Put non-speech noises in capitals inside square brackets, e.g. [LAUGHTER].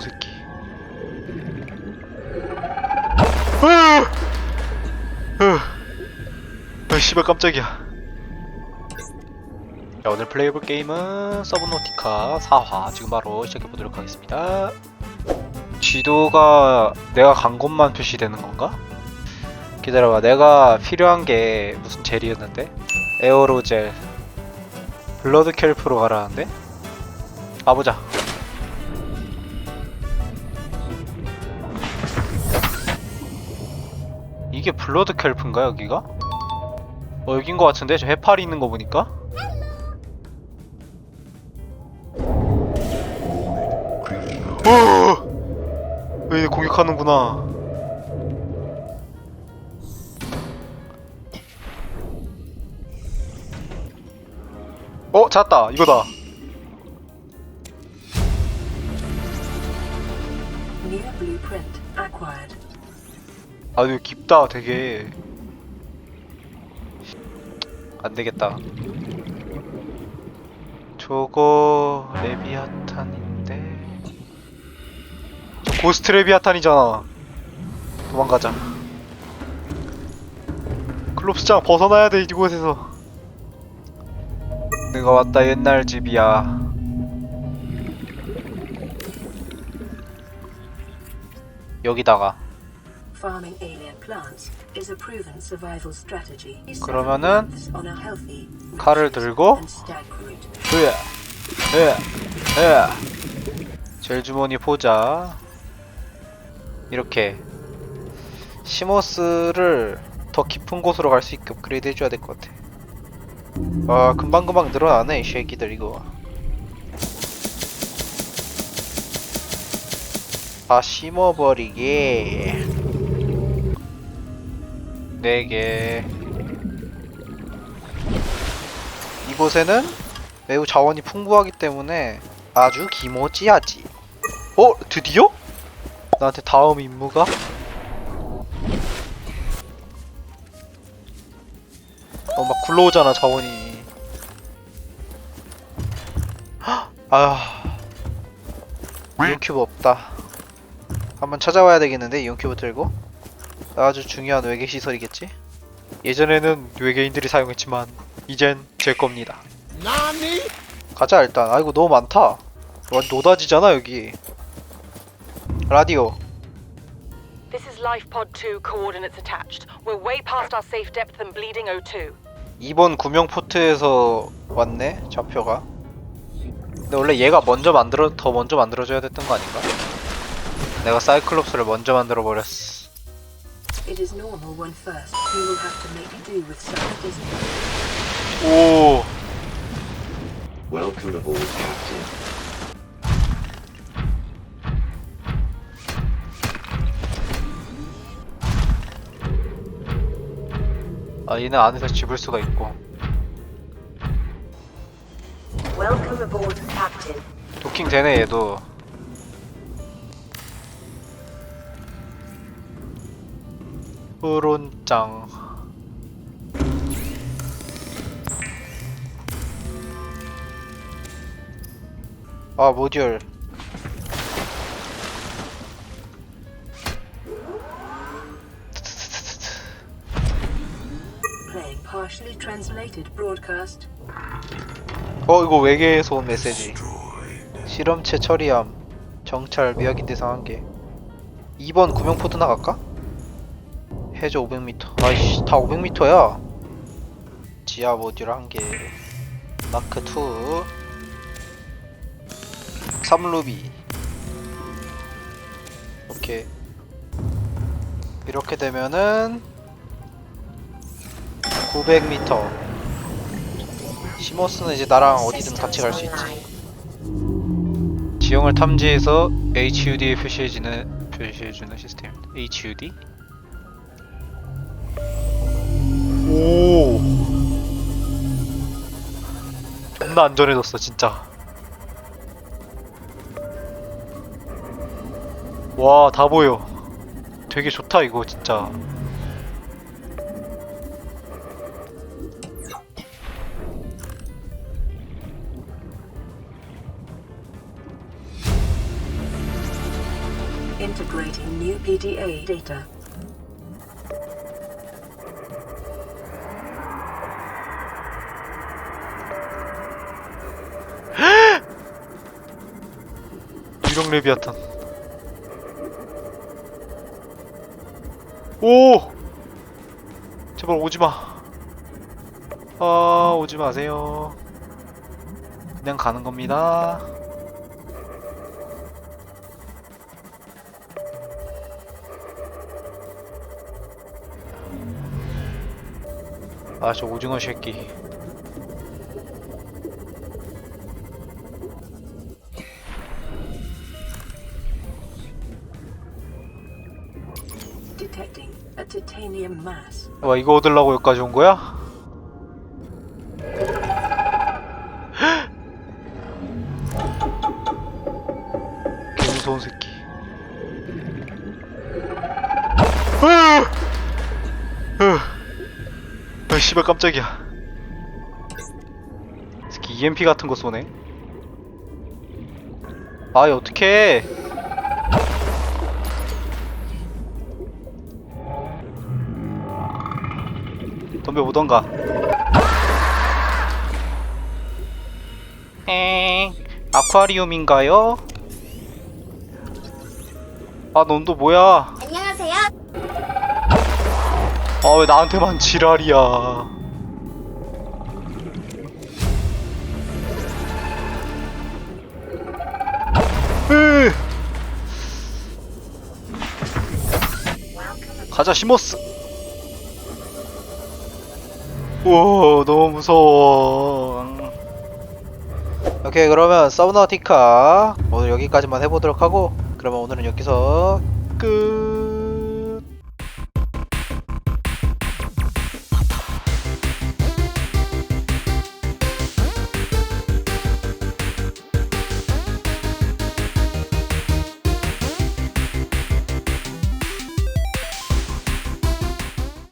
무서운 새끼. 으! 으! 아, 씨발 깜짝이야. 자, 오늘 플레이해볼 게임은 서브노티카 4화 지금 바로 시작해 보도록 하겠습니다. 지도가 내가 간 곳만 표시되는 건가? 기다려봐 내가 필요한 게 무슨 젤이었는데? 에어로젤 블러드 켈프로 가라는데? 가보자 이게 블러드 켈프인가 여기가? 어 여긴 거 같은데? 저 해파리 있는 거 보니까? 어! 왜 공격하는구나 어 찾았다 이거다 New blueprint acquired. 아 이거 깊다 되게. 안되겠다. 저거 레비아탄인데. 저 고스트 레비아탄이잖아. 도망가자. 클롭스장 벗어나야 돼 이곳에서. 내가 왔다 옛날 집이야. 여기다가 Farming alien plants is a proven survival strategy. 그러면은 On a healthy, 칼을 들고 and stag root. 으아 으아 으아 젤 주머니 보자. 이렇게 시모스를 더 깊은 곳으로 갈 수 있게 업그레이드 해줘야 될 것 같아. 아 금방금방 늘어나네 이 쉐기들 이거. 다 심어버리게 4개 이곳에는 매우 자원이 풍부하기 때문에 아주 기모찌하지. 어? 드디어? 나한테 다음 임무가? 어, 막 굴러오잖아, 자원이. 헉! 아. 이온큐브 없다. 한번 찾아와야 되겠는데, 이온큐브 들고? 아주 중요한 외계 시설이겠지? 예전에는 외계인들이 사용했지만, 이젠 제 겁니다. 가자 일단 아이고 너무 많다 와 노다지잖아 여기 라디오 This is Life Pod 2 coordinates attached. We're way past our safe depth and bleeding O2. 2번 구명 포트에서 왔네 좌표가 근데 원래 얘가 먼저 만들어 더 먼저 만들어줘야 됐던 거 아닌가? 내가 사이클롭스를 먼저 만들어 버렸어 It is normal when first you will have to make do with such distance. 오 Welcome aboard, Captain. 아 얘는 안에서 집을 수가 있고 Welcome aboard, Captain. 도킹 되네 얘도 후론짱. 아 모듈. 어 이거 외계에서 온 메시지. 실험체 처리함. 정찰 미확인 대상 한개 2번 구명포트 나갈까? 해저 500m 아이씨 다 500m야. 지하 모듈 한개. 마크 2 3루비. 오케이. 이렇게 되면은 900m 시모스는 이제 나랑 어디든 같이 갈 수 있지. 지형을 탐지해서 HUD에 표시해주는 표시해주는 시스템. HUD? 오. 존나 안전해졌어 진짜. 와 다 보여. 되게 좋다 이거 진짜. Integrating new PDA data. 유령 레비아탄 오! 제발 오지마. 아 오지 마세요. 그냥 가는 겁니다. 아 저 오징어 새끼 와 이거 얻으려고 여기까지 온 거야? [GASPS] 개 무서운 새끼. 으! 씨발 깜짝이야. 새끼 EMP 같은 거 쏘네. 아이 어떡해. 덤벼보던가 엥 아쿠아리움인가요? 아 넌 또 뭐야 안녕하세요. 아 왜 나한테만 지랄이야 으. 가자 시모스 오 너무 무서워. 오케이 그러면 서브나티카 오늘 여기까지만 해보도록 하고 그러면 오늘은 여기서 끝